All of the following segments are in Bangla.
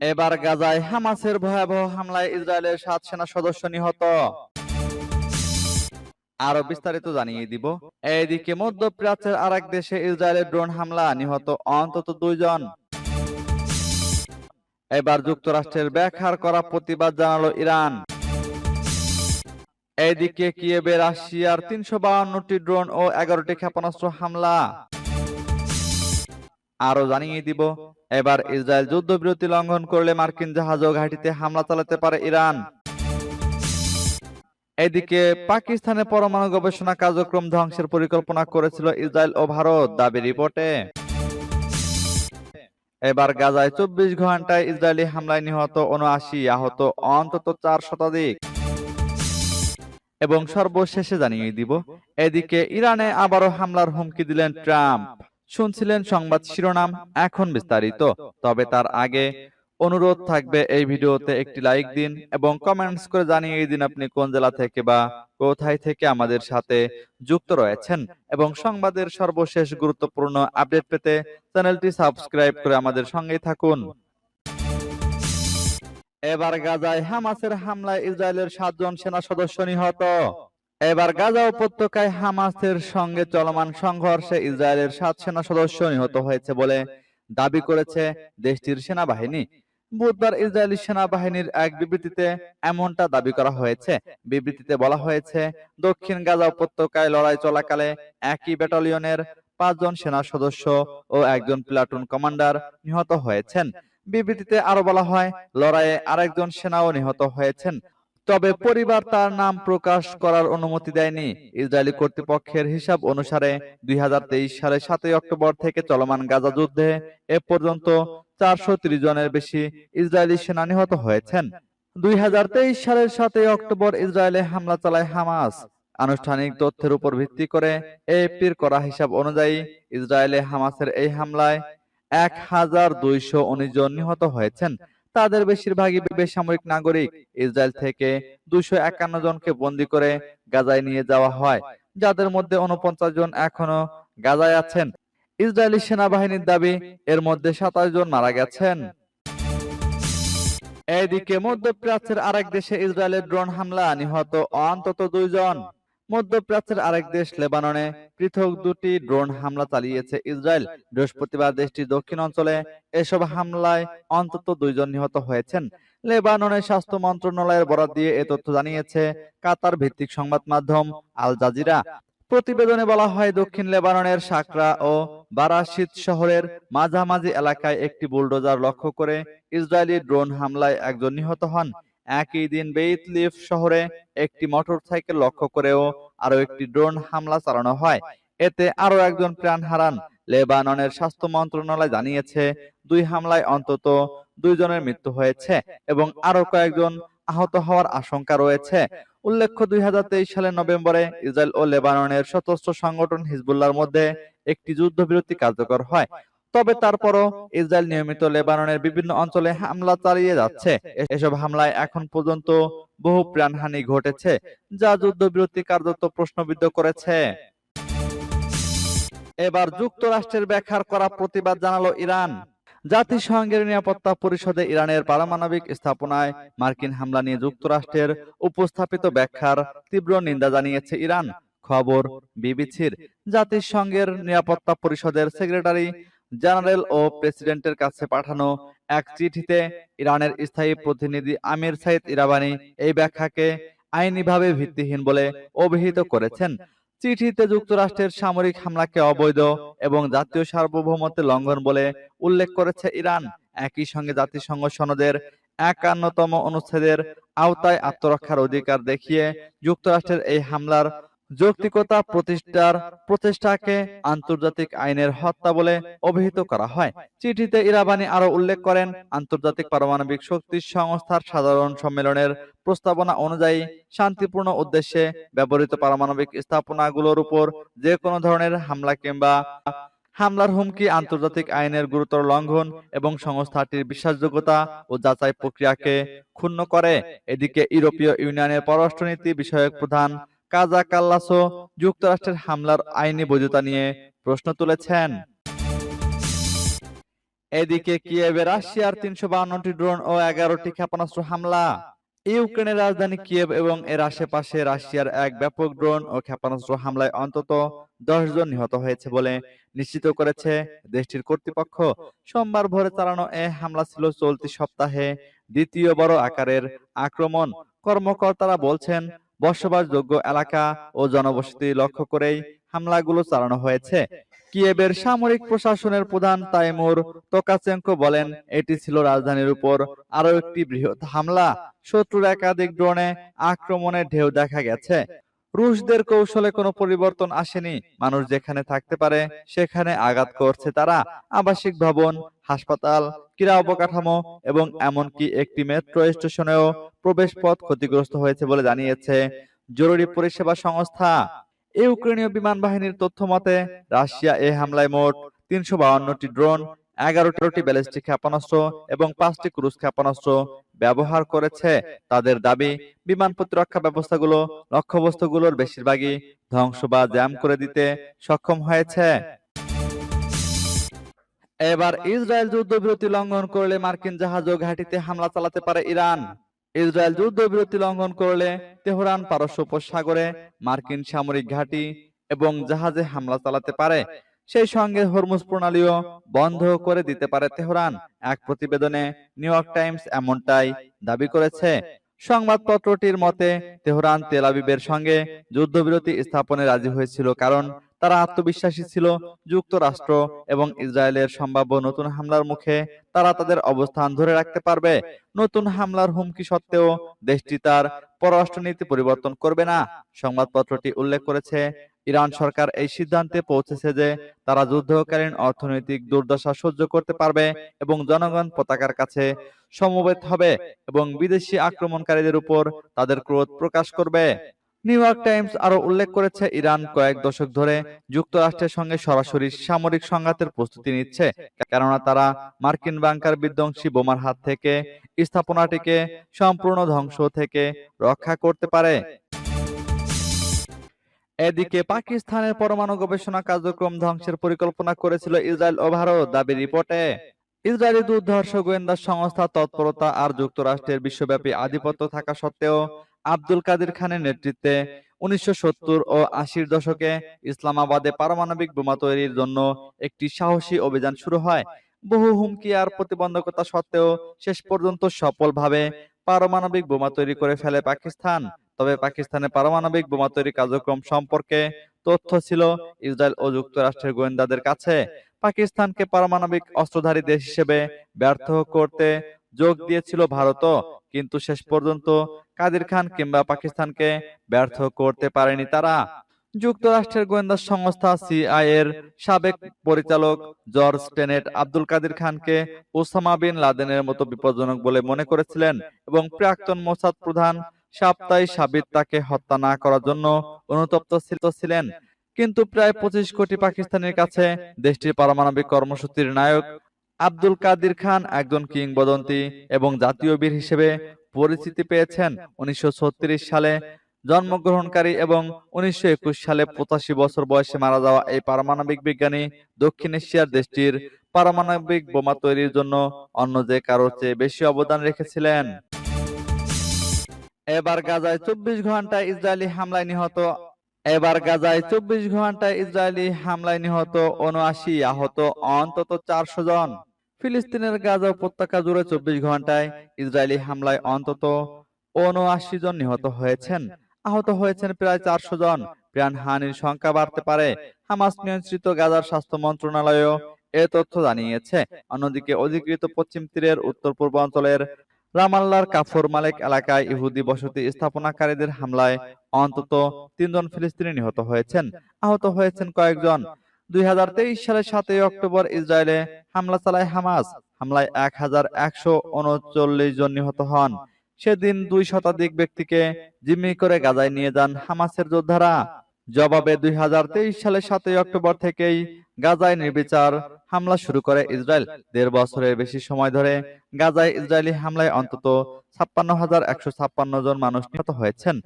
এবার গাজায় হামাসের ভয়াবহ হামলায় ইসরায়েলের সাত সেনা সদস্য নিহত। আরও বিস্তারিত জানিয়ে দিব। এইদিকে মধ্যপ্রাচ্যের আরেক দেশে ইসরায়েলের ড্রোন হামলা, নিহত অন্তত দুইজন। এবার যুক্তরাষ্ট্রের ব্যাখ্যার করা প্রতিবাদ জানালো ইরান। এইদিকে কিয়েবে রাশিয়ার তিনশো বাউন্নটি ড্রোন ও এগারোটি ক্ষেপণাস্ত্র হামলা। আরও জানিয়ে দিব, এবার ইসরায়েল যুদ্ধবিরতি লঙ্ঘন করলে মার্কিন জাহাজ ও ঘাঁটিতে হামলা চালাতে পারে ইরান। এদিকে পাকিস্তানের পরমাণু গবেষণা কার্যক্রম ধ্বংসের পরিকল্পনা করেছিল ইসরায়েল ও ভারত, দাবি রিপোর্টে। এবার গাজায় চব্বিশ ঘন্টায় ইসরায়েলি হামলায় নিহত উনআশি আহত, অন্তত চার শতাধিক। এবং সর্বশেষে জানিয়ে দিব, এদিকে ইরানে আবারও হামলার হুমকি দিলেন ট্রাম্প। শুনছিলেন সংবাদ শিরোনাম এখন বিস্তারিত। তবে তার আগে অনুরোধ থাকবে এই ভিডিওতে একটি লাইক দিন এবং কমেন্টস করে জানিয়ে দিন আপনি কোন জেলা থেকে বা কোথায় থেকে আমাদের সাথে যুক্ত রয়েছেন এবং সংবাদের সর্বশেষ গুরুত্বপূর্ণ আপডেট পেতে চ্যানেলটি সাবস্ক্রাইব করে আমাদের সঙ্গেই থাকুন। এবার গাজায় হামাসের হামলায় ইসরায়েলের সাতজন সেনা সদস্য নিহত। এবার গাজা উপত্যকায় হামাসের সঙ্গে চলমান সংঘর্ষে ইসরায়েলের সাত সেনা সদস্য নিহত হয়েছে বলে দাবি করেছে দেশটির সেনাবাহিনী। বুধবার ইসরায়েলি সেনাবাহিনীর এক বিবৃতিতে এমনটা দাবি করা হয়েছে। বিবৃতিতে বলা হয়েছে, দক্ষিণ গাজা উপত্যকায় লড়াই চলাকালে একই ব্যাটালিয়নের পাঁচজন সেনা সদস্য ও একজন প্লাটুন কমান্ডার নিহত হয়েছেন। বিবৃতিতে আরও বলা হয়, লড়াইয়ে আরেকজন সেনাও নিহত হয়েছেন। তবে পরিবার তার নাম প্রকাশ করার অনুমতি দেয়নি। ইসরায়েলি কর্তৃপক্ষের হিসাব অনুসারে দুই সালে সাতই অক্টোবর থেকে চলমান গাজা যুদ্ধে এ পর্যন্ত চারশো জনের বেশি ইসরায়েলি সেনা নিহত হয়েছেন। দুই হাজার তেইশ সালের সাতই অক্টোবর ইসরায়েলে হামলা চালায় হামাস। আনুষ্ঠানিক তথ্যের উপর ভিত্তি করে এপির করা হিসাব অনুযায়ী ইসরায়েলে হামাসের এই হামলায় এক হাজার দুইশো উনিশ জন নিহত হয়েছেন। তাদের বেশিরভাগই বেসামরিক নাগরিক। ইসরায়েল থেকে দুইশো একান্ন জনকে বন্দী করে গাজায় নিয়ে যাওয়া হয়, যাদের মধ্যে উনপঞ্চাশ জন এখনও গাজায় আছেন। ইসরায়েলি সেনাবাহিনীর দাবি, এর মধ্যে সাতাশ জন মারা গেছেন। এদিকে মধ্যপ্রাচ্যের আরেক দেশে ইসরায়েলের ড্রোন হামলা নিহত অন্তত দুইজন। মধ্যপ্রাচ্যের আরেক দেশ লেবাননে পৃথক দুটি ড্রোন হামলা চালিয়েছে ইসরায়েল। বৃহস্পতিবার দেশটির দক্ষিণ অঞ্চলে এসব হামলায় অন্তত দুইজন নিহত হয়েছেন। লেবাননের স্বাস্থ্য মন্ত্রণালয়ের বরাদ দিয়ে এ তথ্য জানিয়েছে কাতার ভিত্তিক সংবাদ মাধ্যম আল জাজিরা। প্রতিবেদনে বলা হয় দক্ষিণ লেবাননের সাকরা ও বারাশিদ শহরের মাঝামাঝি এলাকায় একটি বুলডোজার লক্ষ্য করে ইসরায়েলি ড্রোন হামলায় একজন নিহত হন। একই দিন বেইতলিফ শহরে একটি মোটরসাইকেল লক্ষ্য করেও আরও একটি ড্রোন হামলা চালানো হয়। এতে আরও একজন প্রাণ হারান। লেবাননের স্বাস্থ্য মন্ত্রণালয় জানিয়েছে, দুই হামলায় অন্তত দুইজনের মৃত্যু হয়েছে এবং আরও কয়েকজন আহত হওয়ার আশঙ্কা রয়েছে। উল্লেখ্য, দুই হাজার তেইশ সালের নভেম্বরে ইসরায়েল ও লেবাননের সশস্ত্র সংগঠন হিজবুল্লাহর মধ্যে একটি যুদ্ধবিরতি কার্যকর হয়। তবে তারপরও ইসরায়েল নিয়মিত লেবাননের বিভিন্ন অঞ্চলে হামলা চালিয়ে যাচ্ছে। এসব হামলায় এখন পর্যন্ত বহু প্রাণহানি ঘটেছে যা যুদ্ধবিরতি কার্যত প্রশ্নবিদ্ধ করেছে। এবার যুক্তরাষ্ট্রের ব্যাখ্যার করা প্রতিবাদ জানালো ইরান। জাতিসংঘের নিরাপত্তা পরিষদে ইরানের পারমাণবিক স্থাপনায় মার্কিন হামলা নিয়ে যুক্তরাষ্ট্রের উপস্থাপিত ব্যাখ্যার তীব্র নিন্দা জানিয়েছে ইরান। খবর বিবিসির। জাতিসংঘের নিরাপত্তা পরিষদের সেক্রেটারি জেনারেল ও প্রেসিডেন্টের কাছে পাঠানো এক চিঠিতে ইরানের স্থায়ী প্রতিনিধি আমির সাইদ ইরাবানি এই ব্যাখ্যাকে আইনিভাবে ভিত্তিহীন বলে অভিহিত করেছেন। চিঠিতে যুক্তরাষ্ট্রের সামরিক হামলাকে অবৈধ এবং জাতীয় সার্বভৌমত্বের লঙ্ঘন বলে উল্লেখ করেছে ইরান। একই সঙ্গে জাতিসংঘ সনদের একান্নতম অনুচ্ছেদের আওতায় আত্মরক্ষার অধিকার দেখিয়ে যুক্তরাষ্ট্রের এই হামলার যৌক্তিকতা প্রতিষ্ঠার প্রচেষ্টাকে আন্তর্জাতিক আইনের হত্যা বলে অভিহিত করা হয়। চিঠিতে ইরাবানি আরও উল্লেখ করেন আন্তর্জাতিক পারমাণবিক শক্তি সংস্থার সাধারণ সম্মেলনের প্রস্তাবনা অনুযায়ী শান্তিপূর্ণ উদ্দেশ্যে ব্যবহৃত পারমাণবিক স্থাপনাগুলোর উপর যে কোনো ধরনের হামলা কিংবা হামলার হুমকি আন্তর্জাতিক আইনের গুরুতর লঙ্ঘন এবং সংস্থাটির বিশ্বাসযোগ্যতা ও যাচাই প্রক্রিয়াকে ক্ষুণ্ণ করে। এদিকে ইউরোপীয় ইউনিয়নের পররাষ্ট্রনীতি বিষয়ক প্রধান কাজা কাল্লাসো যুক্তরাষ্ট্রের হামলার আইনি বৈধতা নিয়ে প্রশ্ন তুলেছেন। এদিকে কিয়েভে রাশিয়ার তিনশো বাউন্নটি ড্রোন ও এগারোটি ক্ষেপণাস্ত্র হামলা। ইউক্রেনের রাজধানী কিয়েভ এবং এর আশেপাশে রাশিয়ার এক ব্যাপক ড্রোন ও ক্ষেপণাস্ত্র হামলায় অন্তত দশ জন নিহত হয়েছে বলে নিশ্চিত করেছে দেশটির কর্তৃপক্ষ। সোমবার ভোরে চালানো এ হামলা ছিল চলতি সপ্তাহে দ্বিতীয় বড় আকারের আক্রমণ। কর্মকর্তারা বলছেন বসবাসযোগ্য এলাকা ও জনবসতি লক্ষ্য করেই হামলাগুলো চালানো হয়েছে। কিয়েবের সামরিক প্রশাসনের প্রধান তাইমুর তোকাচেঙ্কো বলেন, এটি ছিল রাজধানীর উপর আরও একটি বৃহৎ হামলা। শত্রুর একাধিক ড্রোনে আক্রমণের ঢেউ দেখা গেছে। রুশদের কৌশলে কোনো পরিবর্তন আসেনি। মানুষ যেখানে থাকতে পারে, সেখানে আঘাত করছে তারা। আবাসিক ভবন, হাসপাতাল, ক্রীড়া অবকাঠামো এবং এমনকি একটি মেট্রো স্টেশনেও প্রবেশ পথ ক্ষতিগ্রস্ত হয়েছে বলে জানিয়েছে জরুরি পরিষেবা সংস্থা। ইউক্রেনীয় বিমান বাহিনীর তথ্য মতে, রাশিয়া এই হামলায় মোট তিনশো বাউন্নটি ড্রোন, এগারোটি ব্যালিস্টিক ক্ষেপণাস্ত্র এবং পাঁচটি ক্রুজ ক্ষেপণাস্ত্র ব্যবহার করেছে। তাদের দাবি, বিমান প্রতিরক্ষা ব্যবস্থাগুলো, লক্ষ্যবস্তুগুলোর বেশিরভাগই ধ্বংস বা জ্যাম করে দিতে সক্ষম হয়েছে। এবার ইসরায়েল যুদ্ধবিরতি লঙ্ঘন করলে মার্কিন জাহাজ ও ঘাঁটিতে হামলা চালাতে পারে ইরান। ইসরায়েল যুদ্ধবিরতি লঙ্ঘন করলে তেহরান পারস্য উপসাগরে মার্কিন সামরিক ঘাঁটি এবং জাহাজে হামলা চালাতে পারে। সেই সঙ্গে হরমুজ প্রণালীও বন্ধ করে দিতে পারে তেহরান। এক প্রতিবেদনে নিউ ইয়র্ক টাইমস এমনটাই দাবি করেছে। সংবাদপত্রটির মতে, তেহরান তেল আবিবের সঙ্গে যুদ্ধবিরতি স্থাপনে রাজি হয়েছিল কারণ তারা আত্মবিশ্বাসী ছিল, যুক্তরাষ্ট্র এবং ইসরায়েলের সম্ভাব্য নতুন হামলার মুখে তারা তাদের অবস্থান ধরে রাখতে পারবে। নতুন হামলার হুমকি সত্ত্বেও দেশটি তার পররাষ্ট্রনীতি পরিবর্তন করবে না। সংবাদপত্রটি উল্লেখ করেছে, ইরান সরকার এই সিদ্ধান্তে পৌঁছেছে যে তারা যুদ্ধকালীন অর্থনৈতিক দুর্দশা সহ্য করতে পারবে এবং জনগণ পতাকার কাছে সমবেত হবে এবং বিদেশি আক্রমণকারীদের উপর তাদের ক্রোধ প্রকাশ করবে। নিউ ইয়র্ক টাইমস আরও উল্লেখ করেছে, ইরান কয়েক দশক ধরে যুক্তরাষ্ট্রের সঙ্গে সরাসরি সামরিক সংঘাতের প্রস্তুতি নিচ্ছে, কেননা তারা মার্কিন বাংকার বিধ্বংসী বোমার হাত থেকে স্থাপনাটিকে সম্পূর্ণ ধ্বংস থেকে রক্ষা করতে পারে। এদিকে পাকিস্তানের পরমাণু গবেষণা কার্যক্রম ধ্বংসের পরিকল্পনা করেছিল ইসরায়েল ও ভারত দাবি রিপোর্টে। ইসরায়েলি দুর্ধর্ষ গোয়েন্দা সংস্থা তৎপরতা আর যুক্তরাষ্ট্রের বিশ্বব্যাপী আধিপত্য থাকা সত্ত্বেও আব্দুল কাদের খানের নেতৃত্বে উনিশশো ও আশির দশকে ইসলামাবাদে পারমাণবিক বোমা তৈরির জন্য একটি সাহসী অভিযান শুরু হয়। বহু হুমকি আর প্রতিবন্ধকতা সত্ত্বেও শেষ পর্যন্ত সফলভাবে পারমাণবিক বোমা তৈরি করে ফেলে পাকিস্তান। তবে পাকিস্তানের পারমাণবিক বোমা তৈরি কার্যক্রম সম্পর্কে তথ্য ছিল ইসরায়েল ও যুক্তরাষ্ট্রের গোয়েন্দাদের কাছে। পাকিস্তানকে পারমাণবিক অস্ত্রধারী দেশ হিসেবে ব্যর্থ করতে যোগ দিয়েছিল ভারতও কিন্তু শেষ পর্যন্ত কাদির খান কিংবা পাকিস্তানকে ব্যর্থ করতে পারেনি তারা। যুক্তরাষ্ট্রের গোয়েন্দা সংস্থা সিআইএ এর সাবেক পরিচালক জর্জ টেনেট আব্দুল কাদির খানকে ওসামা বিন লাদেনের মতো বিপজ্জনক বলে মনে করেছিলেন এবং প্রাক্তন মোসাদ প্রধান সাপ্তাহিক সাবিত তাকে হত্যা না করার জন্য অনুতপ্ত ছিলেন। কিন্তু প্রায় পঁচিশ কোটি পাকিস্তানের কাছে দেশটির পারমাণবিক কর্মসূচির নায়ক আব্দুল কাদির খান একজন কিংবদন্তি এবং জাতীয় বীর হিসেবে পরিচিতি পেয়েছেন উনিশশো ছত্রিশ সালে। জন্মগ্রহণকারী এবং উনিশশো একুশ সালে পঁচাশি বছর বয়সে মারা যাওয়া এই পারমাণবিক বিজ্ঞানী দক্ষিণ এশিয়ার দেশটির পারমাণবিক বোমা তৈরির জন্য অন্য যে কারোর চেয়ে বেশি অবদান রেখেছিলেন। এবার গাজায় চব্বিশ ঘন্টায় ইসরায়েলি হামলায় নিহত এবার গাজায় চব্বিশ ঘন্টায় ইসরায়েলি হামলায় নিহত উনআশি আহত, অন্তত চারশো জন। ফিলিস্তিনের গাজা উপত্যকা জুড়ে চব্বিশ ঘন্টায় ইসরায়েলি হামলায় অন্তত উনআশি জন নিহত হয়েছেন। আহত হয়েছেন প্রায় চারশো জন। প্রাণহানির সংখ্যা বাড়তে পারে। হামাস নিয়ন্ত্রিত গাজার স্বাস্থ্য মন্ত্রণালয়ও এ তথ্য জানিয়েছে। অন্যদিকে অধিকৃত পশ্চিম তীরের উত্তর পূর্বাঞ্চলের রামাল্লার কাফর মালিক এলাকায় ইহুদি বসতি স্থাপনাকারীদের হামলায় অন্তত তিনজন ফিলিস্তিনি নিহত হয়েছেন। আহত হয়েছেন কয়েকজন। দুই সালের সাতই অক্টোবর ইসরায়েলে হামলা চালায় হামাস। হামলায় এক হাজার একশো উনচল্লিশ জন নিহত হন। সেদিন দুই শতাধিক ব্যক্তিকে জিম্মি করে গাজায় নিয়ে যান হামাসের যোদ্ধারা। জবাবে দুই হাজার তেইশ সালের সাতই অক্টোবর থেকেই গাজায় নির্বিচার হামলা শুরু করে ইসরায়েল। দেড় বছরের বেশি সময় ধরে গাজায় ইসরায়েলি হামলায় অন্তত ছাপ্পান্ন হাজার একশো ছাপ্পান্ন জন মানুষ নিহত হয়েছেন।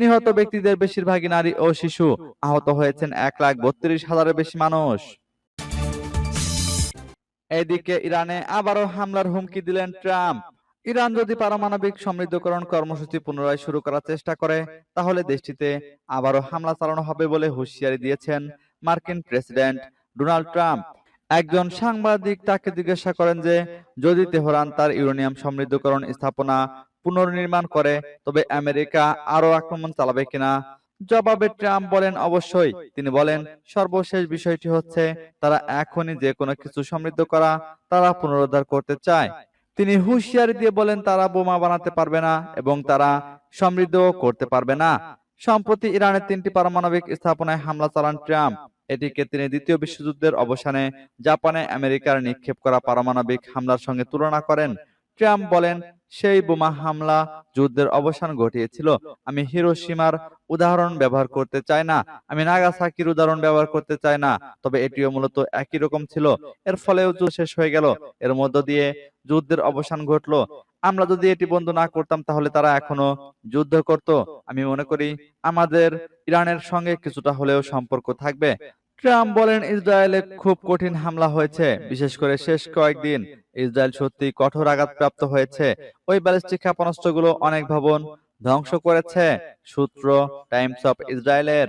নিহত ব্যক্তিদের বেশিরভাগই নারী ও শিশু। আহত হয়েছেন এক লাখ বত্রিশ হাজারের বেশি মানুষ। এদিকে ইরানে আবারও হামলার হুমকি দিলেন ট্রাম্প। ইরান যদি পারমাণবিক সমৃদ্ধকরণ কর্মসূচি পুনরায় শুরু করার চেষ্টা করে, তাহলে দেশটিতে আবারও হামলা চালানো হবে বলে হুঁশিয়ারি দিয়েছেন মার্কিন প্রেসিডেন্ট ডোনাল্ড ট্রাম্প। একজন সাংবাদিক তাকে জিজ্ঞাসা করেন যে, যদি তেহরান তার ইউরেনিয়াম সমৃদ্ধকরণ স্থাপনা পুনর্নির্মাণ করে, তবে আমেরিকা আরও আক্রমণ চালাবে কিনা? জবাবে ট্রাম্প বলেন, অবশ্যই। তিনি বলেন, সর্বশেষ বিষয়টি হচ্ছে, তারা এখনই যে কোনো কিছু সমৃদ্ধ করা, তারা পুনরুদ্ধার করতে চায়। তিনি হুঁশিয়ারি দিয়ে বলেন, তারা বোমা বানাতে পারবে না এবং তারা সমৃদ্ধ করতে পারবে না। সম্প্রতি ইরানের তিনটি পারমাণবিক স্থাপনায় হামলা চালান ট্রাম্প। এটিকে তিনি দ্বিতীয় বিশ্বযুদ্ধের অবসানে জাপানে আমেরিকার নিক্ষেপ করা পারমাণবিক হামলার সঙ্গে তুলনা করেন। ট্রাম্প বলেন সেই বোমা হামলা যুদ্ধের অবসান ঘটিয়েছিল। আমি হিরোশিমার উদাহরণ ব্যবহার করতে চাই না। আমি নাগাসাকির উদাহরণ ব্যবহার করতে চাই না। তবে এটিও মূলত একই রকম ছিল। এর ফলেও যুদ্ধ শেষ হয়ে গেল। এর মধ্য দিয়ে যুদ্ধের অবসান ঘটলো। আমরা যদি এটি বন্ধ না করতাম, তাহলে তারা এখনও যুদ্ধ করত। আমি মনে করি, আমাদের ইরানের সঙ্গে কিছুটা হলেও সম্পর্ক থাকবে। ট্রাম্প বলেন, ইসরায়েলে খুব কঠিন হামলা হয়েছে। বিশেষ করে শেষ কয়েকদিন ইসরায়েল সত্যি কঠোর আঘাত প্রাপ্ত হয়েছে। ওই ব্যালিস্টিক ক্ষেপণাস্ত্রগুলো অনেক ভবন ধ্বংস করেছে। সূত্র টাইমস অফ ইসরায়েলের।